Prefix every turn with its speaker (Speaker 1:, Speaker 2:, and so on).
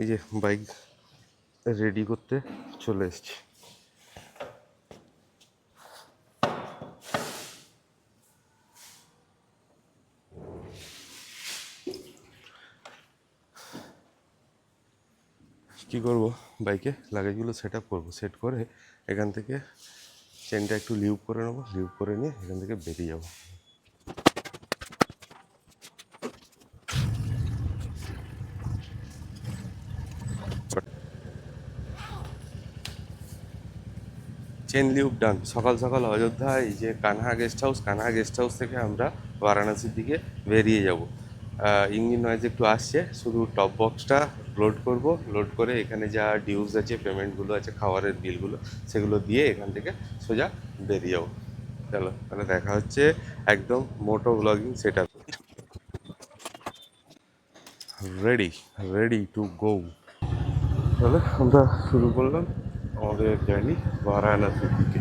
Speaker 1: এই যে bike ready করতে চলে এসেছি। কী করব? বাইকে লাগেজগুলো সেট আপ করব। সেট করে এখান থেকে চেনটা একটু লিউপ করে নেব। লিউপ করে নিয়ে এখান থেকে বেরিয়ে যাব। চেন লিউপ ডান সকাল সকাল অযোধ্যা এই যে Kanha guest house Kanha guest house থেকে আমরা বারাণসীর দিকে বেরিয়ে যাব। ইঞ্জিন নয়েজ একটু আসছে, শুধু টপ বক্সটা লোড করব। লোড করে এখানে যা ডিউজ আছে পেমেন্টগুলো আছে, খাবারের বিলগুলো সেগুলো দিয়ে এখান থেকে সোজা বেরিয়ে যাব। চলো, তাহলে দেখা হচ্ছে একদম moto blogging set up ready ready to go তাহলে আমরা শুরু করলাম। আমাদের জার্নি বারাণসীর দিকে